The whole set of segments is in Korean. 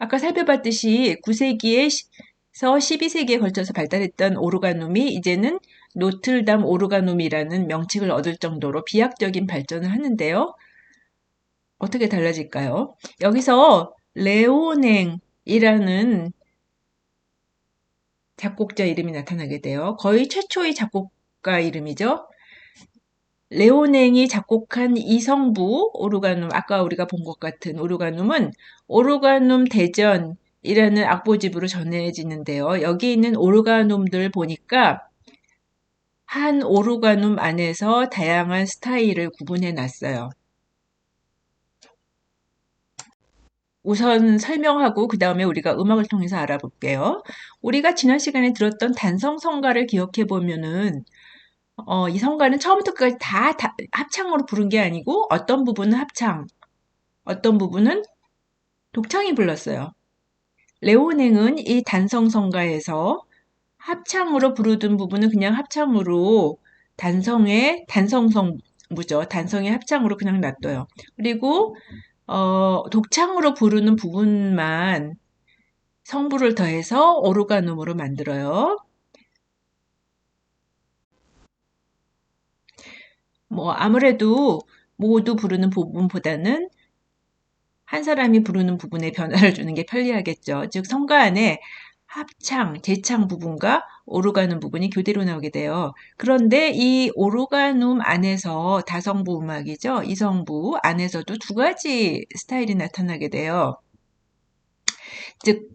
아까 살펴봤듯이 9세기에서 12세기에 걸쳐서 발달했던 오르가눔이 이제는 노틀담 오르가눔이라는 명칭을 얻을 정도로 비약적인 발전을 하는데요. 어떻게 달라질까요? 여기서 레오냉이라는 작곡자 이름이 나타나게 돼요. 거의 최초의 작곡가 이름이죠. 레오냉이 작곡한 이성부 오르가눔, 아까 우리가 본 것 같은 오르가눔은 오르가눔 대전이라는 악보집으로 전해지는데요. 여기 있는 오르가눔들 보니까 한 오르가눔 안에서 다양한 스타일을 구분해 놨어요. 우선 설명하고 그 다음에 우리가 음악을 통해서 알아볼게요. 우리가 지난 시간에 들었던 단성 성가를 기억해 보면은 어, 이 성가는 처음부터 끝까지 다, 다 합창으로 부른 게 아니고 어떤 부분은 합창, 어떤 부분은 독창이 불렀어요. 레오냉은 이 단성 성가에서 합창으로 부르던 부분은 그냥 합창으로 단성의 단성성무죠. 단성의 합창으로 그냥 놔둬요. 그리고 어, 독창으로 부르는 부분만 성부를 더해서 오르가눔으로 만들어요. 뭐 아무래도 모두 부르는 부분보다는 한 사람이 부르는 부분에 변화를 주는 게 편리하겠죠. 즉 성가 안에 합창, 재창 부분과 오르가눔 부분이 교대로 나오게 돼요. 그런데 이 오르가눔 안에서 다성부 음악이죠. 이성부 안에서도 두 가지 스타일이 나타나게 돼요. 즉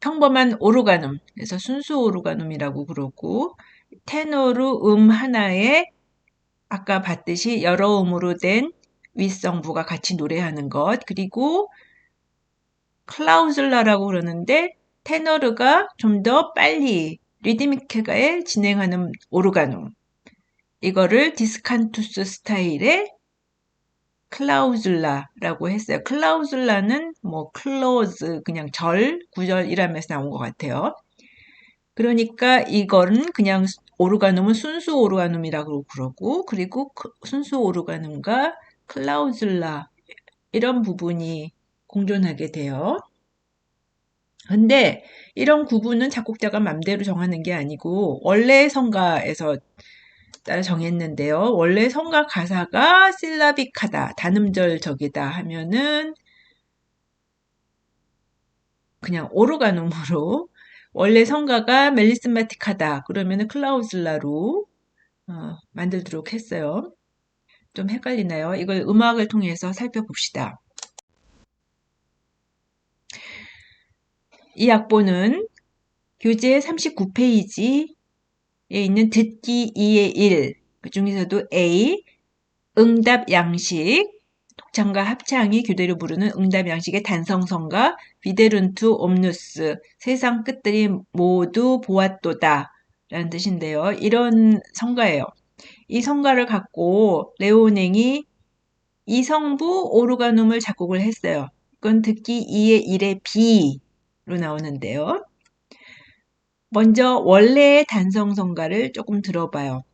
평범한 오르가눔, 그래서 순수 오르가눔이라고 그러고 테너르 음 하나에 아까 봤듯이 여러 음으로 된 윗성부가 같이 노래하는 것 그리고 클라우즐라라고 그러는데 테너르가 좀 더 빨리 리드미케가에 진행하는 오르가눔 이거를 디스칸투스 스타일의 클라우즐라라고 했어요. 클라우즐라는 뭐 클로즈 그냥 절 구절이라면서 나온 것 같아요. 그러니까 이거는 그냥 오르가눔은 순수 오르가눔이라고 그러고 그리고 순수 오르가눔과 클라우즐라 이런 부분이 공존하게 돼요. 근데 이런 구분은 작곡자가 맘대로 정하는 게 아니고 원래 성가에서 따라 정했는데요. 원래 성가 가사가 실라빅하다, 단음절적이다 하면은 그냥 오르가눔으로 원래 성가가 멜리스마틱하다 그러면은 클라우즐라로 어, 만들도록 했어요. 좀 헷갈리나요? 이걸 음악을 통해서 살펴봅시다. 이 악보는 교재 39페이지에 있는 듣기 2의 1, 그 중에서도 A, 응답 양식, 독창과 합창이 교대로 부르는 응답 양식의 단성성과 비데룬투 옴누스, 세상 끝들이 모두 보았도다 라는 뜻인데요. 이런 성가예요. 이 성가를 갖고 레오냉이 이성부 오르가눔을 작곡을 했어요. 그건 듣기 2의 1의 B 로 나오는데요. 먼저 원래의 단성성가를 조금 들어봐요.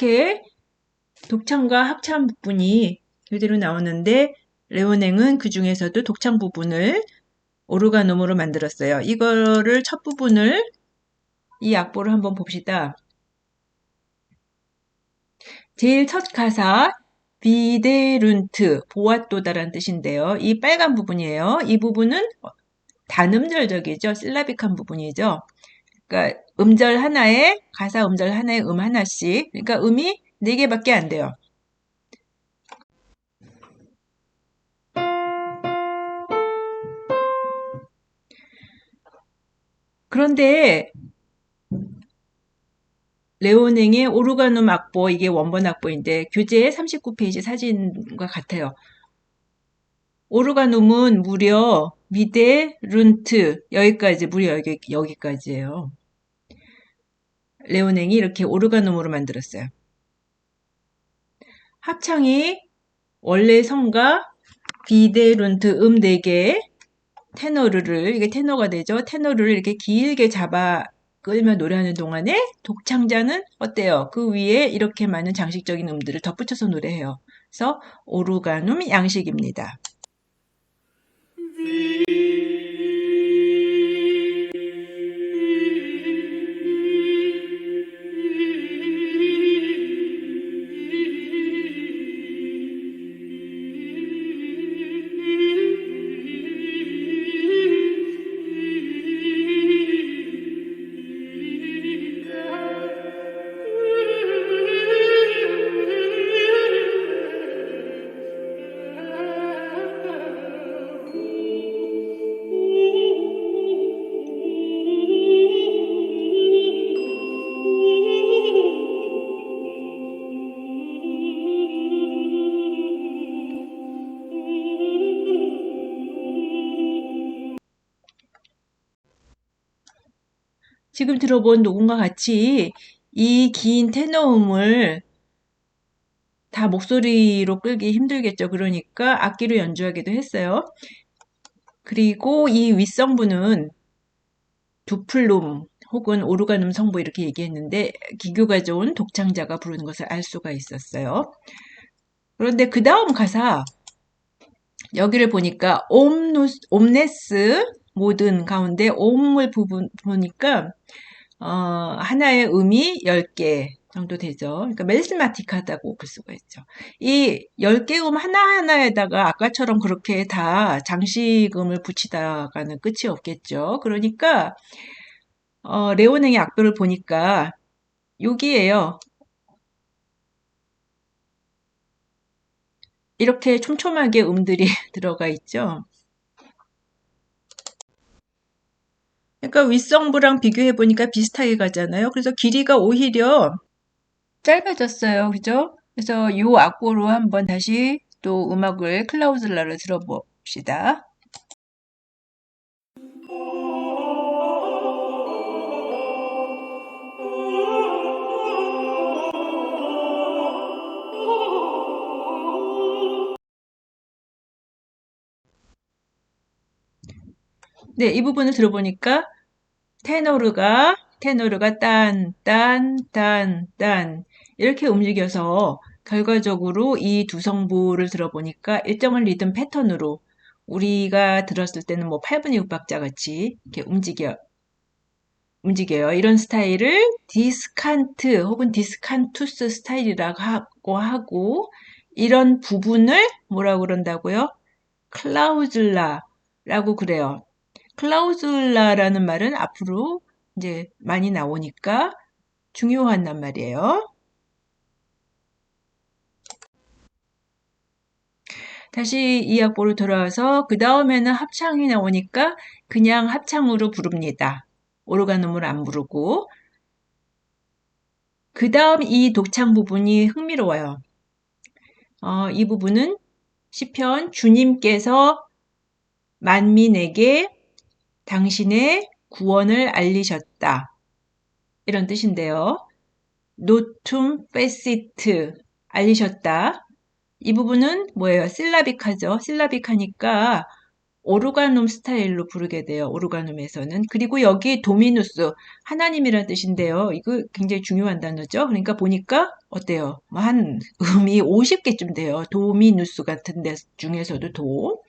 이렇게 독창과 합창 부분이 그대로 나오는데 레오냉은 그 중에서도 독창 부분을 오르가노으로 만들었어요. 이거를 첫 부분을 이 악보를 한번 봅시다. 제일 첫 가사 비데룬트 보아또다라는 뜻인데요. 이 빨간 부분이에요. 이 부분은 단음절적이죠. 실라빅한 부분이죠. 그러니까 음절 하나에 가사 음절 하나에 음 하나씩. 그러니까 음이 네 개밖에 안 돼요. 그런데 레오냉의 오르가눔 악보, 이게 원본 악보인데 교재 39페이지 사진과 같아요. 오르가눔은 무려 미데, 룬트, 여기까지, 무려 여기, 여기까지예요. 레오냉이 이렇게 오르가눔으로 만들었어요. 합창이 원래 성과 비데, 룬트, 음 4개, 테너르를, 이게 테너가 되죠. 테너르를 이렇게 길게 잡아 끌며 노래하는 동안에 독창자는 어때요? 그 위에 이렇게 많은 장식적인 음들을 덧붙여서 노래해요. 그래서 오르가눔 양식입니다. 지금 들어본 녹음과 같이 이 긴 테너음을 다 목소리로 끌기 힘들겠죠. 그러니까 악기로 연주하기도 했어요. 그리고 이 윗성부는 두플룸 혹은 오르가눔 성부 이렇게 얘기했는데 기교가 좋은 독창자가 부르는 것을 알 수가 있었어요. 그런데 그 다음 가사 여기를 보니까 옴누스, 옴네스 모든 가운데 옴을 부분 보니까 어, 하나의 음이 10개 정도 되죠. 그러니까 멜스마틱하다고 볼 수가 있죠. 이 10개 음 하나하나에다가 아까처럼 그렇게 다 장식음을 붙이다가는 끝이 없겠죠. 그러니까 어, 레오냉의 악보를 보니까 여기에요. 이렇게 촘촘하게 음들이 들어가 있죠. 그러니까 윗성부랑 비교해 보니까 비슷하게 가잖아요. 그래서 길이가 오히려 짧아졌어요. 그죠? 그래서 이 악보로 한번 다시 또 음악을 클라우즐라를 들어봅시다. 네, 이 부분을 들어보니까 테너르가 테너르가 딴, 딴, 딴, 딴 이렇게 움직여서 결과적으로 이 두 성부를 들어보니까 일정한 리듬 패턴으로 우리가 들었을 때는 뭐 8분의 6박자 같이 이렇게 움직여 움직여요. 이런 스타일을 디스칸트 혹은 디스칸투스 스타일이라고 하고 이런 부분을 뭐라고 그런다고요? 클라우즐라라고 그래요. 클라우즐라라는 말은 앞으로 이제 많이 나오니까 중요한 말이에요. 다시 이 악보로 돌아와서 그 다음에는 합창이 나오니까 그냥 합창으로 부릅니다. 오르가놈을 안 부르고 그 다음 이 독창 부분이 흥미로워요. 어, 이 부분은 시편 주님께서 만민에게 당신의 구원을 알리셨다. 이런 뜻인데요. 노툼 페시트 알리셨다. 이 부분은 뭐예요? 실라빅하죠. 실라빅하니까 오르가눔 스타일로 부르게 돼요. 오르가눔에서는. 그리고 여기 도미누스, 하나님이라는 뜻인데요. 이거 굉장히 중요한 단어죠. 그러니까 보니까 어때요? 뭐한 음이 50개쯤 돼요. 도미누스 같은 데 중에서도 도.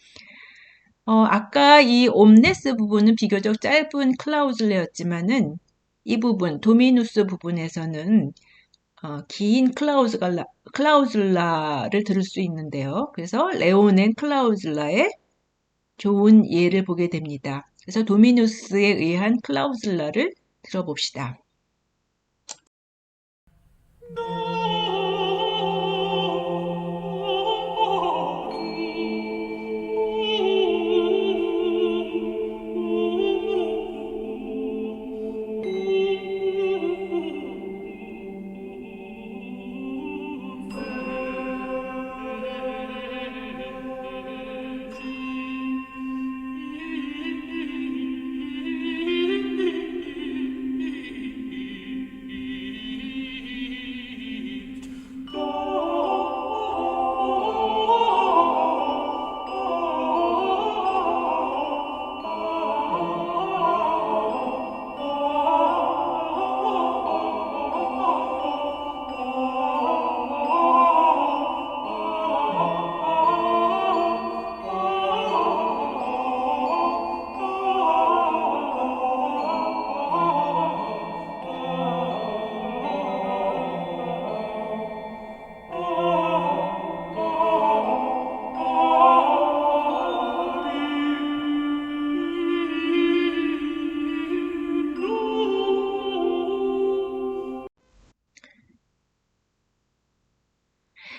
어, 아까 이 옴네스 부분은 비교적 짧은 클라우즐레였지만은 이 부분, 도미누스 부분에서는 어, 긴 클라우즈라, 클라우즐라를 들을 수 있는데요. 그래서 레오넨 클라우즐라의 좋은 예를 보게 됩니다. 그래서 도미누스에 의한 클라우즐라를 들어봅시다.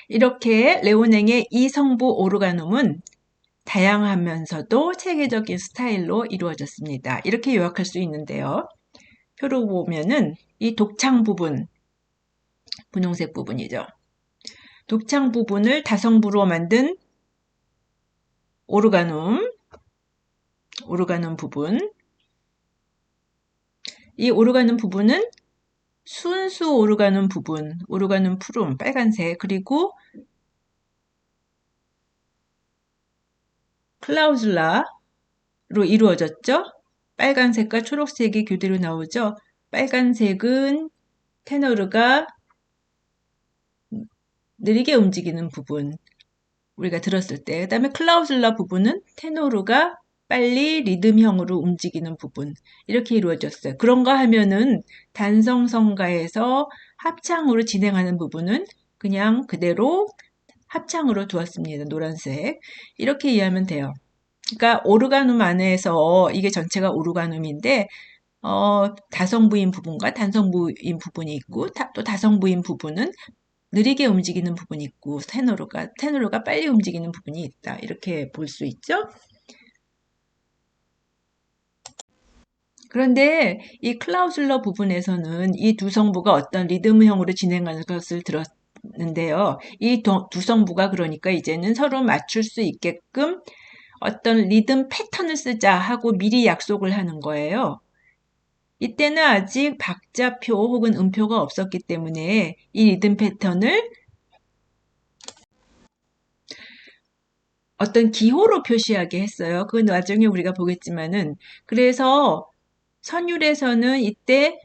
이렇게 레오냉의 이 성부 오르가눔은 다양하면서도 체계적인 스타일로 이루어졌습니다. 이렇게 요약할 수 있는데요. 표로 보면은 이 독창 부분, 분홍색 부분이죠. 독창 부분을 다성부로 만든 오르가눔, 오르가눔 부분. 이 오르가눔 부분은 순수 오르가눔 부분, 오르가눔 푸름, 빨간색, 그리고 클라우즐라로 이루어졌죠. 빨간색과 초록색이 교대로 나오죠. 빨간색은 테너르가 느리게 움직이는 부분 우리가 들었을 때 그 다음에 클라우즐라 부분은 테노르가 빨리 리듬형으로 움직이는 부분 이렇게 이루어졌어요. 그런가 하면은 단성성가에서 합창으로 진행하는 부분은 그냥 그대로 합창으로 두었습니다. 노란색 이렇게 이해하면 돼요. 그러니까 오르가눔 안에서 이게 전체가 오르가눔인데 어, 다성부인 부분과 단성부인 부분이 있고 다, 또 다성부인 부분은 느리게 움직이는 부분이 있고 테너로가 테너로가 빨리 움직이는 부분이 있다 이렇게 볼 수 있죠. 그런데 이 클라우슬러 부분에서는 이 두 성부가 어떤 리듬형으로 진행하는 것을 들었 는데요. 이 두 성부가 그러니까 이제는 서로 맞출 수 있게끔 어떤 리듬 패턴을 쓰자 하고 미리 약속을 하는 거예요. 이때는 아직 박자표 혹은 음표가 없었기 때문에 이 리듬 패턴을 어떤 기호로 표시하게 했어요. 그건 나중에 우리가 보겠지만은 그래서 선율에서는 이때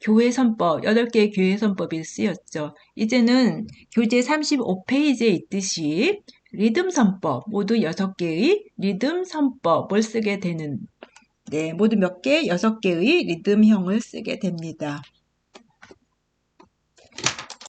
교회 선법, 8개의 교회 선법이 쓰였죠. 이제는 교재 35페이지에 있듯이 리듬 선법, 모두 6개의 리듬 선법을 쓰게 되는, 네, 모두 몇 개? 6개의 리듬형을 쓰게 됩니다.